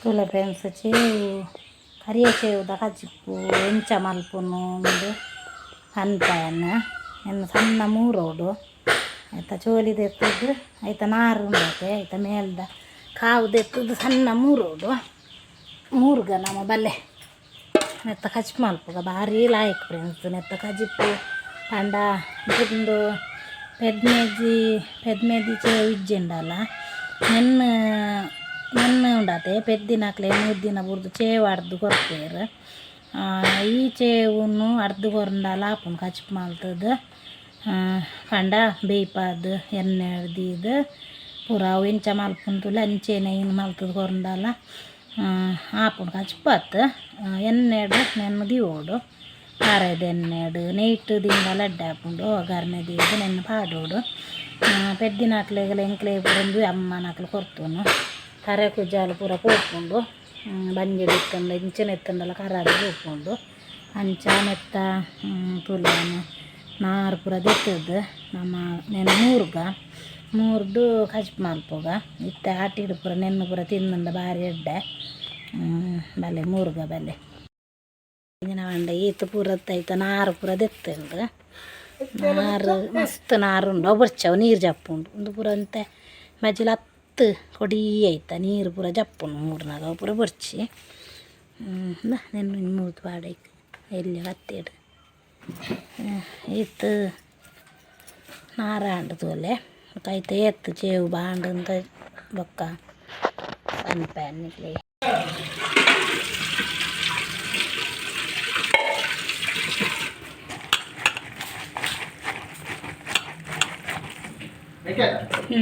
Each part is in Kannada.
ತುಲೆ ಫ್ರೆಂಡ್ಸ್ ಚೇವು ಕರಿಯ ಚೇವುದ ಕಜಿಪ್ಪು ಎಂಚ ಮಲ್ಪುನು ಒಂದು ಅನ್ಪಾಯನ್ನ ಎನ್ನು ಸಣ್ಣ ಮೂರೋಡು ಆಯ್ತಾ ಚೋಲಿ ತೆತ್ತದ್ದು ಆಯ್ತಾ ನಾರು ಉಂಡತೆ ಆಯ್ತಾ ಮೇಲ್ದ ಕಾವು ತೆತ್ತದ್ದು ಸಣ್ಣ ಮೂರೋಡು ಮೂರ್ಗ ನಮ್ಮ ಬಲ್ಲೆ ನೆತ್ತ ಕಚ್ ಮಲ್ಪುಗ ಭಾರಿ ಲಾಯಕ್ ಫ್ರೆಂಡ್ಸ್ ನೆತ್ತ ಕಜಿಪ್ಪು ಪಂಡ ಇಂದು ಪೆದ್ಮೇಜಿ ಪೆದ್ಮೇದಿ ಚೇವು ಇಜ್ಜೆಂಡಲ್ಲ ನೆನ್ನ ಪೆದ್ದಿನಕ್ಲೆ ಮೂರು ದಿನ ಬುರ್ದು ಚೇವು ಅರ್ದು ಕೊರ್ಪೇರು ಈ ಚೇವನ್ನು ಅರ್ಧ ಕೊರಂಡಲ ಆಪುಂಡು ಕಚ್ಪ್ ಮಾಲ್ತದ. ಪಂಡ ಬೇಯ್ಪಾದ, ಎಣ್ಣೆ ಹಿಡ್ದಿದ ಪೂರ ಅವು ಎಂಚ ಮಲ್ಪುಂಡು ಅಂಚೆನೆ ಇನ್ನು ಮಲ್ತದ್ದು ಕೊರಂಡಲ ಆಪುಂಡು ಎಣ್ಣೆ ಹಿಡ್ದು ನೆನ್ನ ದಿವೋಡು. ಖಾರದ ಎಣ್ಣೆಡು ನೈಟ್ ದಿಂದ ಅಡ್ಡ ಹಾಕೊಂಡು ಒಗ್ಗರಣೆ ದೀದು ನೆನ್ನ ಪಾಡೋಡು ಪೆದ್ದಿನಾಕ್ಲೆಗೆಲ್ಲ ಎಂಕ್ಲೆ ಅಮ್ಮನ ಅಮ್ಮನಾಕ್ಲೆ ಕೊರ್ತುನು. ಕರೆ ಕುಜ್ಜಾಲು ಪೂರ ಪೋಪುಂಡು ಬಂಜೆ ಬಿತ್ತಂಡ ಇಂಚಿನ ಎತ್ತಂಡಲ್ಲ ಕರಾದ ಪೋಪುಂಡು ಅಂಚ, ಮೆತ್ತ ತುಲಾನು, ನಾರು ಪೂರ ದೆತ್ತದು ನಮ್ಮ ನೆನ ಮೂರ್ಗ, ಮೂರ್ದು ಕಚ್ಪ್ ಮಾಲ್ಪೋಗ ಇತ್ತ ಆಟಿಡು ಪೂರ ನೆನ್ನು ಪೂರ ತಿಂದಂಡ ಬಾರಿ ಎಡ್ಡೆ ಬಲೆ, ಮೂರ್ಗ ಬಲೆ. ಬಂಡ ಈತ ಪೂರ ಐತ ನಾರು ಪೂರ ದೆತ್ತಂದು. ನಾರು ಮಸ್ತ್ ನಾರು ಉಂಡು ಅವು ಬರ್ಚವು ನೀರು ಜಪ್ಪುಂಡು. ಒಂದು ಪೂರ ಅಂತೆ, ಮಜ್ಜಿಲ ಹತ್ತು ಕೊಡಿ ಐತ ನೀರು ಪೂರ ಜಪ್ಪುಂಡು ಮೂರ್ನಾಗ ಅವು ಪೂರ ಬರ್ಚಿ ನೆನ್ನು ಮೂರ್ದು ಬಾಡೈಕ್ ಎಲ್ಲಿ ಹತ್ತಿಡು ಈತ ನಾರಾಂಡು ತೋಲೆ ಕೈತ ಎತ್ತು ಚೇವು ಬಾಂಡು ಅಂತ ಬೊಕ್ಕ ಅನ್ಪನ್ನಿಕ್ಲೆ ಹ್ಞೂ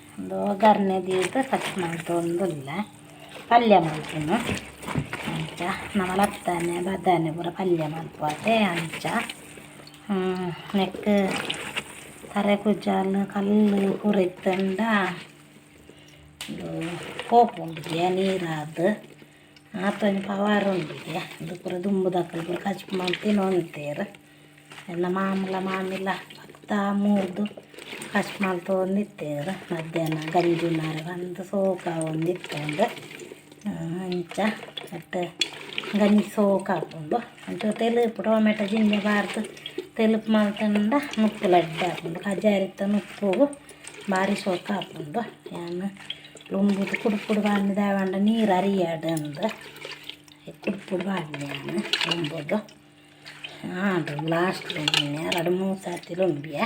ಒಂದು ಒಗ್ಗರಣೆ ದೀದು ಕಚ್ ಮಾಡ್ಕೊಂದಿಲ್ಲ ಪಲ್ಯ ಮಾಡ್ತೀನಿ ಅಂಚ ನಮ್ಮ ಲತ್ತಾನೆ ಬದಾನೆ ಪೂರ ಪಲ್ಯ ಮಲ್ಪದೆ ಅಂಚ ನೆಕ್ ತರೆ ಕುಜ್ಜಾಲು ಕಲ್ಲು ಪೂರ ಇತ್ತಂಡ ಇದು ಕೋಪು ಉಂಡಿಗೆ ನೀರಾದು ಆತೊಂದು ಪವಾರ ಉಂಡಿಗೆ ಅದು ಪೂರ ದುಂಬುದಕ್ಕಲು ಪೂರ ಕಚ್ಪು ಮಾಡ್ತೀನಿ ಒಂತೇರು ಎಲ್ಲ ಮಾಮೂಲ ಮಾಮಿಲ್ಲ ಭಕ್ತ ಮೂರ್ದು ಕಚ್ ಮಾಡ್ತೊಂದಿತ್ತೇರು ಮಧ್ಯಾಹ್ನ ಗಂಜಿ ನಾರ ಬಂದು ಸೋಕ ಒಂದಿತ್ತುಂಡು ಅಂಚ ಮತ್ತು ಗಂಜಿ ಸೋಕ ಹಾಕೊಂಡು ಅಂಚ ತೆಲುಪು, ಟೊಮೆಟೊ, ಜಿಂಜೆ ಬಾರ್ದು ತೆಲುಪು ಮಾಡ್ತಂಡ ಮುಪ್ಪು ಲಡ್ಡು ಹಾಕೊಂಡು ಕಜಾರಿತ್ತ ಮುಪ್ಪು ಭಾರಿ ಸೋಕ ಹಾಕೊಂಡು, ಏನು, ಲುಂಬುದು ಕುಡುಪುಡು ಬಾಂಡಿ ದಾವಂಡ ನೀರು ಅರಿಯಾಡು ಅಂದು ಕುಡುಪುಡು ಬಾಂಡಿ ಯಾನು ಲುಂಬುದು. ಹಾಂ ಲಾಸ್ಟ್ ಲುಂಬಿನ ಎರಡು, ಮೂರು ಸರ್ತಿ ಲುಂಬಿಯ.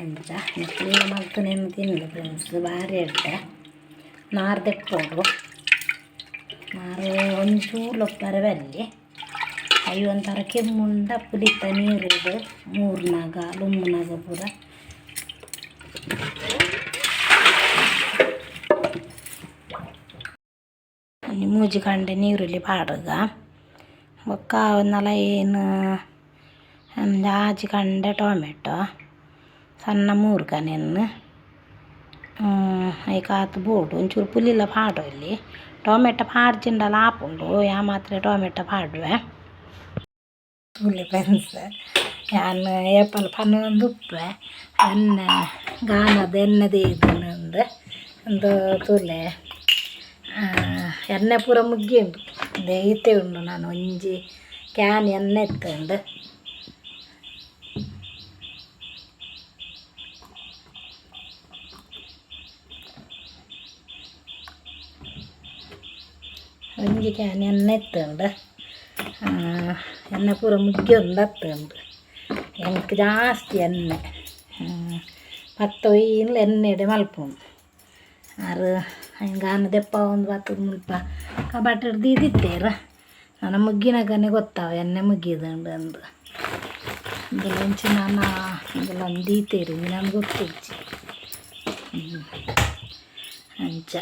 ಅಂಚ ಕ್ಲೀನ್ ಮಾಡ್ತು ನೆಮ್ಮದಿ ತಿಂದು ಫ್ರೆಂಡ್ಸ್ ಭಾರಿ ಇಡ್ಡೆ ನಾರು ತೆಕ್ಕೋಡು ನಾರು ಒಂಚೂರು ಬಲ್ಲಿ ಅవి ಒಂಥರ ಕೆಮ್ಮುಂಡ ಪುಲಿತ ನೀರಿಡು ಮೂರ್ನಾಗ ಲುಮ್ಮನಾಗ ಪೂರ. ಮೂಜಿ ಕಂಡೆ ನೀರುಳ್ಳಿ ಪಾಡ್ರಗ ಬೊಕ್ಕ ಅವನ್ನೆಲ್ಲ ಏನು? ಆಜಿ ಕಂಡೆ, ಟೊಮೆಟೊ. ಸಣ್ಣ ಮೂರ್ಗ ನೆನ್ನು ಐಕ ಆತು ಬೋಡು ಒಂಚೂರು ಪುಲಿಲ ಪಾಡು ಇಲ್ಲಿ ಟೊಮೆಟೊ ಪಾಡ್ಜಿಂಡಲ ಆಪುಂಡು ಯಾ ಮಾತ್ರ ಟೊಮೆಟೊ ಪಾಡುವೆ ತುಳಿ ಫ್ರೆಂಡ್ಸ್ ಯಾನು ಏಪಲ್ ಪನ್ನೊಂದು ಉಪ್ಪೆ ಎಣ್ಣೆ ಗಾನದ ಎಣ್ಣೆದೇ ಇದನ್ನೊಂದು ಒಂದು ತುಲೆ ಎಣ್ಣೆ ಪೂರ ಮುಗ್ಗಿಂಡು ದೇಯ್ತೆ ಉಂಡು ನಾನು ಒಂಜಿ ಕ್ಯಾನ್ ಎಣ್ಣೆ ಎತ್ತುಂಡು ಒಂಜಿ ಕ್ಯಾನ್ ಎಣ್ಣೆ ಎತ್ತುಂಡು ಎಣ್ಣೆ ಪೂರ ಮುಗ್ಗಿ ಒಂದು ಹತ್ತುಂಡು ಎಂಕ್ ಜಾಸ್ತಿ ಎಣ್ಣೆ ಪತ್ತ ಒಯ್ಯಿನ್ಲ ಎಣ್ಣೆಡೆ ಮಲ್ಪುಂಡು ಆರು ಗಾನ ದೆಪ್ಪ ಒಂದು ಬತ್ತದ ಮುಲ್ಪ ಕಬಾಟ್ ಹಿಡ್ದು ಇದಿತ್ತೇರ ನನ್ನ ಮುಗ್ಗಿನಾಗನೆ ಗೊತ್ತಾವ ಎಣ್ಣೆ ಮುಗ್ಗಿದುಂಡು ಅಂದು ಇಂದುಲ ಇಂಚಿನ ಅನ್ನ ಇಂದುಲ ಒಂದು ದೀತೇರು ನನಗೆ ಗೊತ್ತಿಜ್ಜಿ ಹ್ಮ್. ಅಂಚ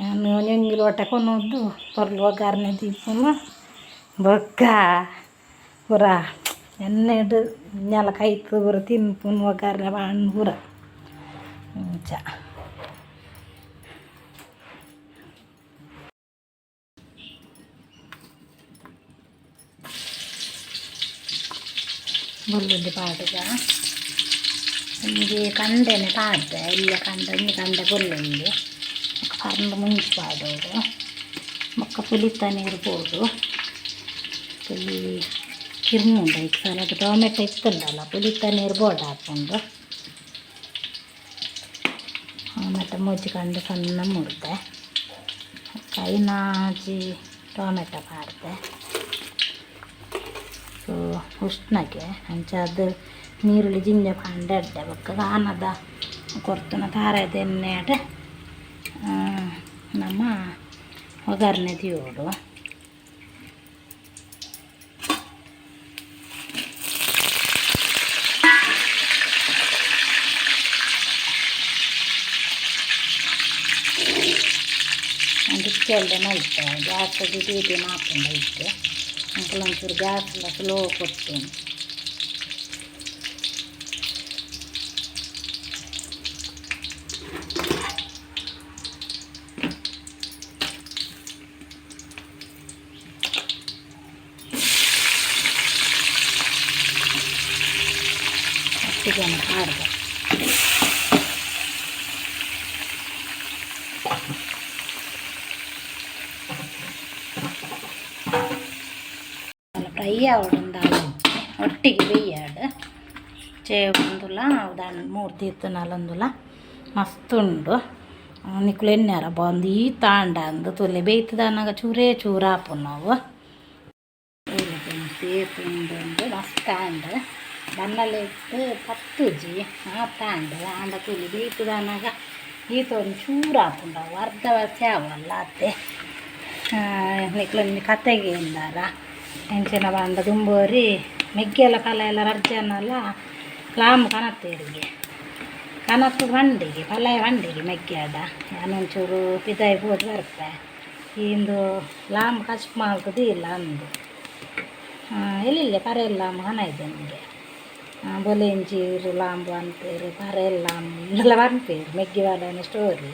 ನಾನು ನೆಂಗಿಲು ಒಟ್ಟ ಕೊನೋದು ಪರ್ಲು ಒಗ್ಗರಣೆ ದೀಪನು ಬೊಕ್ಕ ಪೂರ ಎಣ್ಣೆಡು ನೆಲ ಕೈತು ಪೂರ ತಿನ್ಪುನು ಒಗ್ಗರಣೆ ಬಾಣ್ ಪೂರ ಅಂಚ ಬೆಳ್ಳುಳ್ಳಿ ಪಾಡುಗ ನಿಮಗೆ ಕಂಡೆನೆ ಪಾಡ್ದೆ ಇಲ್ಲ ಕಂಡ ಇನ್ನು ಕಂಡ ಬೆಳ್ಳುಳ್ಳಿ ಕಂಡು ಮುಂಚೆ ಮಕ್ಕ ಪುಲಿತಾನೆ ಇರ್ಬೋದು. ಪುಲಿ ಕಿರ್ಮುಂಡ ಈಗ ಸಲದ ಟೊಮೆಟೊ ಇತ್ತುಂಡಲ್ಲ ಪುಲಿತಾನೆ ಇರ್ಬೋದು ಹಾಕೊಂಡು ಟೊಮೆಟೊ ಮುಚ್ಕೊಂಡು ಸಣ್ಣ ಮುರಿದೆ. ಕೈ ನಾಜಿ ಟೊಮೆಟೊ ಮಾಡಿದೆ ಸೊ, ಉಷ್ಣಕ್ಕೆ, ಅಂಚ ಅದು ನೀರುಳ್ಳಿ ಜಿಂಜೆ, ಪಾಂಡೆ, ಅಡ್ಡೆ, ಬಕ್ಕ ಗಾನದ ಕೊರ್ತನ ತಾರದ ಎಣ್ಣೆ ಒಗ್ಗರಣೆ ದಿಯೋಡು ಅದಕ್ಕೆ ಅಲ್ಲದೆ ನೈತೆ ಗ್ಯಾಸ್ ಡ್ಯೂಟಿ ಮಾಡ್ಕೊಂಡು ಐತೆ ಅಂಕಲ್ ಒಂಚೂರು ಗ್ಯಾಸ್ ಎಲ್ಲ ಸ್ಲೋ ಕೊಡ್ತೇನೆ ಅಷ್ಟು ಜನ ಆಡ್ದೆ ಫ್ರೈ ಆವಡುಂದ ಒಟ್ಟಿಗೆ ಬೇಯಾಡು చేకుందుల దాని మూడు తీర్థనాలందుల మస్తుండు నీకు ఎన్నారా బాగుంది ఈ తాండ అందు తొలి బెయ్తుదన్నగ చూరే చూరాపున్నావు ಸೇತುಂಡು ಮಸ್ತ್ ತಾಂಡ ಬಣ್ಣಲೆತ್ತು ಪತ್ತುಜಿ ಆ ತಾಂಡ ಆಂಡ ತುಲಿ ಬೀತದನಾಗ ಈತೊಂದು ಚೂರು ಹಾಕೊಂಡವು ಅರ್ಧ ವರ್ಷ ಅವಲ್ಲ ಅತ್ತೆ ನಿಕ್ಲೊಂದು ಕತೆಗೆ ಇಂದಾರ ಹೆಂಚಿನ ಬಂಡ ದುಂಬೋರಿ ಮೆಗ್ಗೆಲ್ಲ ಕಲ ಎಲ್ಲ ರಜ್ಜನಲ್ಲ ಲಾಂಬ್ ಕನತ್ತೇರಿಗೆ ಕನತ್ತು ಬಂಡಿಗೆ ಪಲಾಯ ಬಂಡಿಗೆ ಮೆಗ್ಗ್ಯಾಡ ನಾನೊಂಚೂರು ಪಿದಾಯಿ ಹೋದ್ ಬರ್ಪೆ ಇಂದು ಲಾಂಬ್ ಕಚ್ಪ್ ಮಾಡ್ತದೆ ಇಲ್ಲ ಅಂದು ಎಲ್ಲಿಲ್ಲ ಪರೆ ಲಾಂಬ್ ಹಣ ಇದೆ ನನಗೆ ಬೊಲೆಂಜೀರು ಲಾಂಬು ಅಂತೇರು ಪರೆ ಲಾಂಬ್ ಎಲ್ಲ ಬರ್ಪೇರು ಮೆಗ್ಗಿ ಬಾಳೆನ ಸ್ಟೋರಿ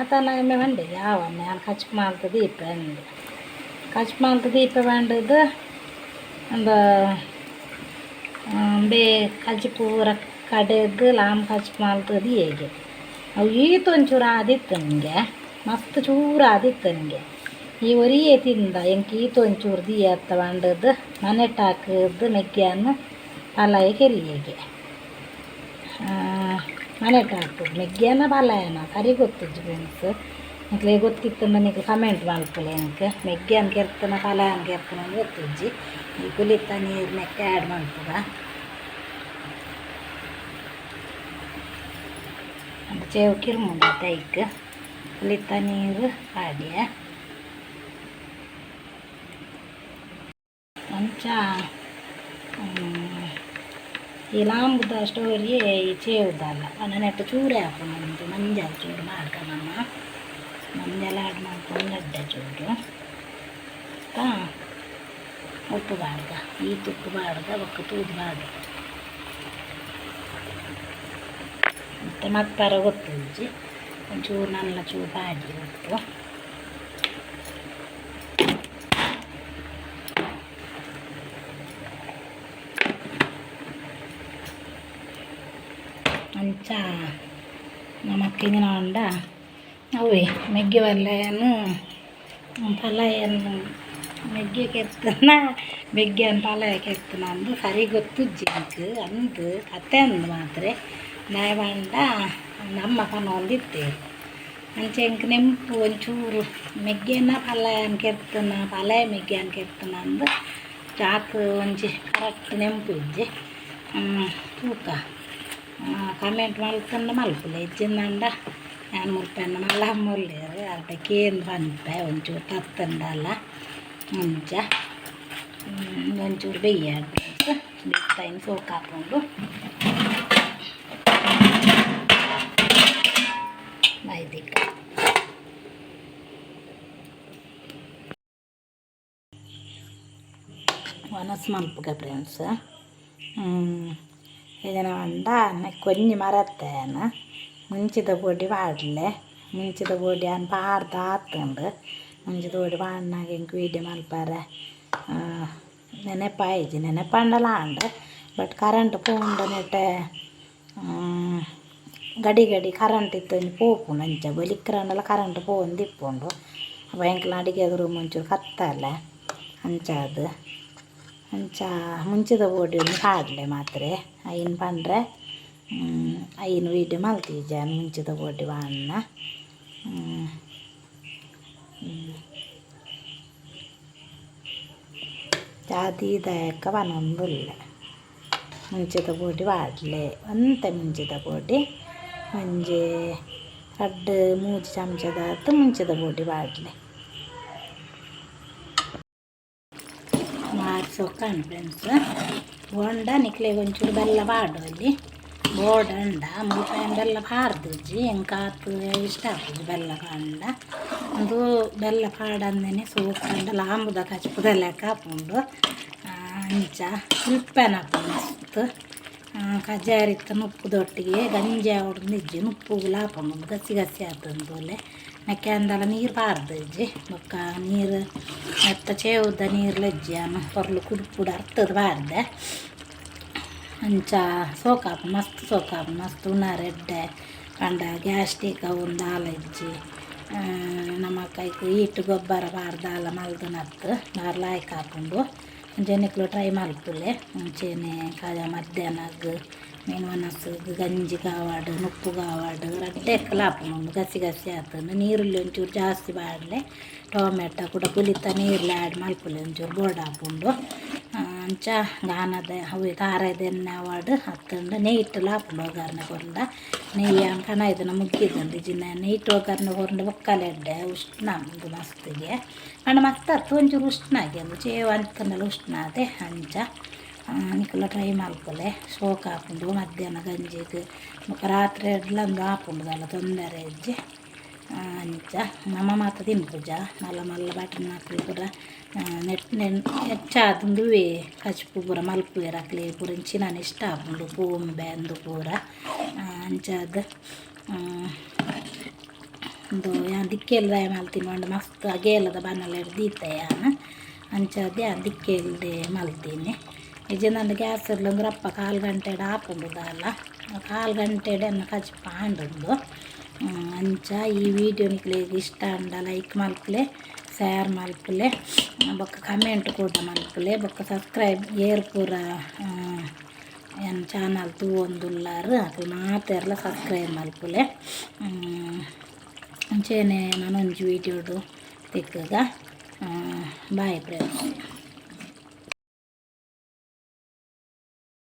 ಆತನ ಒಮ್ಮೆ ಬಂದೆ, ಯಾವ ನಾನು ಕಚ್ಪ್ ಮಾಡ್ತ ದೀಪ ಅಂದು ಕಚ್ ಮಾಡ್ತ ದೀಪ ಬಂಡದು ಒಂದು ಬೇ ಕಚ್ಚಿ ಪೂರ ಕಡೆದು ಲಾಂಬ್ ಕಚ್ಪ್ ಮಾಡ್ತದೆ ಹೇಗೆ? ಅವು ಈತೊಂಚೂರು ಆದಿತ್ತು ನನಗೆ ಮಸ್ತ್ ಚೂರು ಆದಿತ್ತು ನನಗೆ ಈ ಒರಿಯೇ ತಿಂದ ಎಂಕ್ ಒಂಚೂರು ದೀ ಅತ್ತ ಮನೆಟ್ ಮನೆ ಟಾಕದ್ದು ಪಲಾಯ ಕೆರಿಯೇಗೆ ಮನೆಟ್ ಹಾಕ್ತದೆ ಮೆಗ್ಗ್ಯಾನ ಪಲಾಯನ ಸರಿ ಗೊತ್ತಿದ್ದು ಫ್ರೆಂಡ್ಸ್ ನಿಕ್ಲೆ ಗೊತ್ತಿತ್ತು ನನಗೆ. ಕಮೆಂಟ್ ಮಾಡ್ಕೊಳ್ಳಿ ನನಗೆ ಮೆಗ್ಗ್ಯಾನ್ ಕೆರ್ತನ ಪಲಾಯನ್ ಕೆರ್ತನ ಗೊತ್ತಿಜ್ಜಿ ಈ ಕುಲಿತ ನೀರು ಮೆಕ್ಕೆ ಆ್ಯಡ್ ಮಾಡ್ತದ. ಅದು ಚೇವು ಕಿರ್ಮುಂಡ ತೈಕ್ ಕುಲಿತ ನೀರು ಆಡಿಯ ಒಂಚ ಲಾಂಬುದ ಸ್ಟೋರಿ ಈ ಚೇವುದಲ್ಲ ನೆಟ್ಟು ಚೂರೇ ಹಾಕೊಂಡು ಮಂಜಾಲ ಚೂರು ಮಾಡ್ಕೊಂಡಮ್ಮ ಮಂಜಾಲ ಆಡ್ ಮಾಡ್ಕೊಂಡು ಅಡ್ಡ ಚೂರು ತಾ ಉಪ್ಪು ಬಾಡ್ದ ಈ ತುಪ್ಪು ಬಾಡ್ದ ಒಕ್ಕ ತೂದು ಬಾಡು ಮತ್ತು ಮತ್ತಾರ ಗೊತ್ತುಜ್ಜಿ ಒಂಚೂರು ನನ್ನ ಚೂರು ಬಾಡಿ ಉಪ್ಪು. ಅಂಚ ನಮ್ಮಕ್ಕಿನ ಉಂಡ ಅವೇ ಮೆಗ್ಗೆ ಪಲ್ಯನು ಪಲಾಯನ್ನು ಮೆಗ್ಗೆ ಕೆತ್ತನ ಬೆಗ್ಗೆನ ಪಲಾಯ ಕೆತ್ತನ ಅಂದು ಸರಿ ಗೊತ್ತು ಜಿಂಕ್ ಅಂದು ಕತೆ ಅಂದು ಮಾತ್ರ ನಾಯಬಂಡ ನಮ್ಮ ಕನ ಒಂದಿತ್ತೇವೆ ಅಂಚೆ ಎಂಕ್ ನೆಂಪು ಒಂಚೂರು ಮೆಗ್ಗೆನ ಪಲಾಯನ್ ಕೆತ್ತನ ಪಲಾಯ ಮೆಗ್ಗೆನ ಕೆತ್ತನ ಅಂದು ಚಾಕು ಒಂಚಿ ಕರೆಕ್ಟ್ ನೆಂಪು ಇಜ್ಜಿ కమెంట్ వాళ్ళకున్న మలుపులు ఇచ్చిందండ నేను ముప్పన్న మళ్ళీ అమ్మోళ్ళు లేరు అక్కడికి ఏం పనిపాయి కొంచెం తత్తుండాల మంచిగా కొంచెం బెయ్యాడు బిట్టైన సోకాపండు వైదిక వనస్ మలుపుగా ఫ్రెండ్స్ ಇದನ್ನು ಒಂದ ಕೊನ್ನಿ ಮರತ್ತೇನ ಮುಂಚಿತ പൊടി പാടില്ലേ ಮುಂಚಿತ പൊടി ഞാൻ പാർത്താത്തുണ്ട് ಮುಂಚಿತ പൊടി പാടനാಗ എനിക്ക് വീഡിയോ മൽപ്പാറ ನೆನಪಾಯಿಜಿ ನೆನಪಂಡಲಾಂಡ ಬಟ್ ಕರೆಂಟ್ ಪೋಂಡನಿಟ್ಟೆ ಗಡಿ ಗಡಿ ಕರೆಂಟ್ ಇತ್ತು ಪೋಪುಂಡು ಅಂಚ ಬಲಿಕ್ರಂಡಲ ಕರೆಂಟ್ ಪೋಂದು ಇಪ್ಪುಂಡು അപ്പോൾ ഞങ്ങൾക്ക് അടിക്കാതെ റൂം വെച്ചൊരു കത്തല്ലേ അഞ്ചാത് ಅಂಚ ಮುಂಚಿದ ಬೋಡಿ ಒಂದು ಪಾಡ್ಲೆ ಮಾತ್ರ ಐನ್ ಪಂಡ್ರೆ ಐನ್ ವೀಡಿಯೋ ಮಲ್ತೀಜ ಮುಂಚಿದ ಬೋಡಿ ಬಾಣ್ಣ ಜಾತಿದಾಯಕ ಬನೊಂದುಲ್ಲ ಮುಂಚಿದ ಬೋಡಿ ಪಾಡ್ಲೆ ಒಂತೆ ಮುಂಚಿದ ಬೋಡಿ ಒಂಜಿ ರಡ್ಡ್ ಮೂಜಿ ಚಮಚದಾತು ಮುಂಚಿದ ಬೋಡಿ ಪಾಡ್ಲೆ ಸೊಕ್ಕಾನು ಫ್ರೆಂಡ್ಸ್ ಬೋಂಡ ನಿಕ್ಲೆಗ್ ಒಂಚೂರು ಬೆಲ್ಲ ಪಾಡು ಅಲ್ಲಿ. ಬೋಡಂಡ ಅಂಡ ಮುಲ್ಪಾಯನ್ ಬೆಲ್ಲ ಪಾಡ್ದಿಜ್ಜಿ ಎಂಕಾತು ಇಷ್ಟ ಆಗ್ತದೆ ಬೆಲ್ಲ ಪಾಂಡ ಅದು ಬೆಲ್ಲ ಪಾಡಂದೇನೆ ಸೋಕಂಡ ಲಾಂಬುದ ಕಚ್ಪುದೆಲ್ಲ ಹಾಕೊಂಡು ಅಂಚ, ಉಲ್ಪೆನ ಮಸ್ತ್ ಕಜಾರಿತ್ತ ನುಪ್ಪುದೊಟ್ಟಿಗೆ ಗಂಜಿ ಹೊಡೆದು ನಿಜ್ಜಿ ನುಪ್ಪು ಲಾಪುಂಡು ಗಸಿ ಗಸಿ ಆತಂದೋಲೆ ನೆಕ್ಕೆ ಅಂದಲ್ಲ ನೀರು ಇಜ್ಜಿ. ಬೊಕ್ಕ ನೀರು, ಮೆತ್ತ ಚೇವುದ ನೀರು ಲಜ್ಜಿ ಹೊರಲು ಕುಡ್ಪುಡ ಅರ್ತದ ಪಾರ್ದೆ ಅಂಚ ಸೋಕಾಪು, ಮಸ್ತ್ ಸೋಕಾಪು, ಮಸ್ತ್ ಉಣ ರೆಡ್ಡೆ ಕಂಡ ಗ್ಯಾಸ್ಟಿಕ ಒಂದು ಆಲಜ್ಜಿ ನಮ್ಮ ಕೈಕು ಈಟು ಗೊಬ್ಬರ ಪಾರ್ದ ಅಲ್ಲ ನತ್ತು ನಾರು ಲಾಯ್ಕ್ ಹಾಕೊಂಡು ಜನಿಕ್ಲು ಟ್ರೈ ಮಲ್ಪುಲೆ ಮುಂಚೆನೆ ಕಾಯ ಮಧ್ಯಾಹ್ನಗ್ ಮೀನು ಮನಸ್ಸು ಗಂಜಿ ಕಾವಾಡ ನುಪ್ಪು ಕಾವಾಡು ರಡ್ಡೆ ಲಾಪುಂಡು ಗಸಿ ಗಸಿ ಆತಂದು ನೀರುಳ್ಳಿ ಒಂಚೂರು ಜಾಸ್ತಿ ಬಾಡಲೆ ಟೊಮೆಟೊ ಕೂಡ ಕುಲಿತ ನೀರಲ್ಲಿ ಆ್ಯಡ್ ಮಾಡ್ಕೊಳ್ಳಿ, ಒಂಚೂರು ಬೋರ್ಡ್ ಹಾಕೊಂಡು ಅಂಚ ಗಾನದ ಅವು ತಾರದ ಎಣ್ಣೆ ಅವಾಡು ಹತ್ತಂಡು ನೆಯ್ಟ್ ಹಾಕೊಂಡು ಒಗ್ಗರಣೆ ಕೊಂಡ. ನೆಯ್ಯ ಕಣ, ಇದನ್ನು ಮುಗ್ಗಿದಂಡು ಜಿನ್ನ ನೆಯ್ಟ್ ಒಗ್ಗರಣೆ ಕೊರ್ದು ಬೊಕ್ಕಲೆ ಎಡ್ಡೆ ಉಷ್ಣ ಒಂದು ಮಸ್ತಿಗೆ. ಅಣ್ಣ ಮತ್ತತ್ತು ಒಂಚೂರು ಉಷ್ಣ ಆಗಿ ಅಂದು ಚೇವ ಅಂತಂದಲ್ಲ ಉಷ್ಣ ಅದೇ ಅಂಚ ನಿಕ್ಲ ಟ್ರೈ ಮಲ್ಪಲೆ ಶೋಕ ಹಾಕೊಂಡು ಮಧ್ಯಾಹ್ನ ಗಂಜಿಗೆ ಮತ್ತು ರಾತ್ರಿ ಎಡ್ಲಂದು ಹಾಕೊಂಡುದಲ್ಲ ತೊಂದರೆ ಇಜ್ಜಿ ಅಂಚ ನಮ್ಮ ಮಾತ ತಿನ್ಪುಜ ಮಲ್ಲ ಮಲ್ಲ ಬಟನ್ ಹಾಕಲಿ ಪೂರ ನೆಟ್, ನೆನ್, ಹೆಚ್ಚಾದಂದು ಕಚ್ಪು ಪೂರ ಮಲ್ಪುವೆ ರಾಕ್ಲಿ ಪೂರ ನಾನು ಇಷ್ಟ ಹಾಕೊಂಡು ಪೂಂಬೆ ಅಂದು ಪೂರ ಅಂಚಾದ ಒಂದು ದಿಕ್ಕೆಲ್ದ ಮಲ್ತೀನಿ ಒಂದು ಮಸ್ತ್ ಅಗೇಲದ ಬನ್ನಲ್ಲ ಹಿಡ್ದೀತೆ ಯಾನ. ಅಂಚಾದೆ ದಿಕ್ಕೆಲ್ದೆ ಮಲ್ತೀನಿ. ಇಜೆ ನನ್ನ ಗ್ಯಾಸ್ ಇರ್ಲಂದ್ರೆ ಅಪ್ಪ ಕಾಲು ಗಂಟೆಡ್ ಆಪುಂಡುದಲ್ಲ ಕಾಲು ಗಂಟೆಡೆ ಅನ್ನ ಕಚ್ಚಿ ಪಾಂಡುಂಡು ಅಂಚ ಈ ವಿಡಿಯೋ ನಿಕ್ಲಿಗೆ ಇಷ್ಟ ಅಂಡ ಲೈಕ್ ಮಲ್ಪಲೆ ಶೇರ್ ಮಲ್ಪಲೆ, ಬೊಕ್ಕ ಕಮೆಂಟ್ ಕೂಡ ಮಲ್ಪಲೆ, ಬೊಕ್ಕ ಸಬ್ಸ್ಕ್ರೈಬ್ ಏರ್ ಪೂರ ಏನು ಚಾನಲ್ ತೂ ಒಂದುಲ್ಲಾರು, ಅದು ಮಾತೆರ್ಲ ಸಬ್ಸ್ಕ್ರೈಬ್ ಮಲ್ಪಲೆ. ಅಂಚೆನೆ ನಾನೊಂಜಿ ವೀಡಿಯೋಡು ತಿಕ್ಕಗ ಬಾಯ್ ಫ್ರೆಂಡ್ಸ್